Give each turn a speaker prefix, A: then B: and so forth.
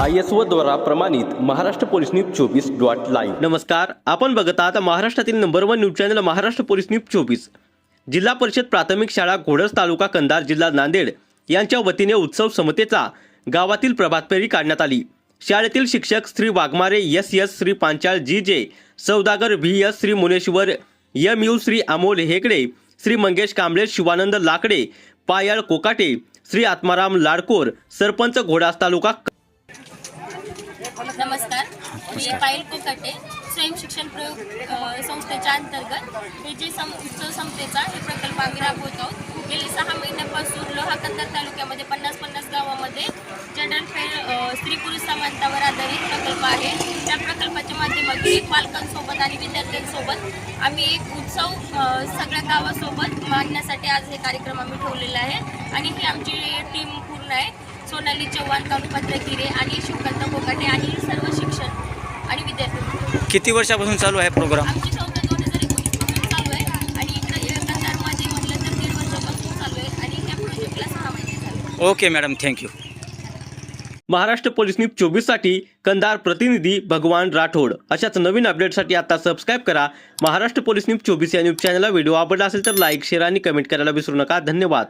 A: I S O द्वारा प्रमाणित Maharashtra police news चोवीस डॉट लाईव्ह. नमस्कार आपण बघत आहात महाराष्ट्रातील number one news channel Maharashtra police news चोवीस. जिल्हा परिषद प्राथमिक शाळा घोडस तालुका कंधार जिल्हा नांदेड यांच्या वतीने उत्सव समतेचा गावातील प्रभात फेरी काढण्यात आली. शाळेतील शिक्षक Shri Waghmare S S Shri Panchal G J Saudagar V S Shri Muneshwar M U Shri Amol Hekade Shri Mangesh Kamble Shivanand Lakade Payal Kokate Shri Atmaram लाडकोर sarpanch घोडास तालुका
B: नमस्कार. मी पायल कोकाटे स्वयं शिक्षण प्रयोग संस्थेच्या अंतर्गत हे जे सम उत्सव समतेचा हे प्रकल्प आम्ही राबवत. आहोत गेली सहा महिन्यापासून लोहा कंधार तालुक्यामध्ये पन्नास पन्नास गावामध्ये जनरल फेअर स्त्री पुरुष समानतावर आधारित प्रकल्प आहे. त्या प्रकल्पाच्या माध्यमातून पालकांसोबत आणि विद्यार्थ्यांसोबत आम्ही एक उत्सव सगळ्या गावासोबत मांडण्यासाठी आज हे कार्यक्रम आम्ही ठेवलेला आहे. आणि ही आमची टीम पूर्ण आहे. सोनाली चव्हाण कानुपत्र गिरे आणि शिवकांत कोकाटे आणि
C: किती वर्षापासून चालू आहे program okay madam thank you
A: Maharashtra police news चोवीससाठी कंधार प्रतिनिधी भगवान राठोड. अशाच नवीन अपडेटसाठी आता सबस्क्राईब करा महाराष्ट्र पोलीस न्यूज चोवीस या न्यूज चॅनलला व्हिडिओ आवडला असेल तर लाईक शेअर आणि कमेंट करायला विसरू नका. धन्यवाद.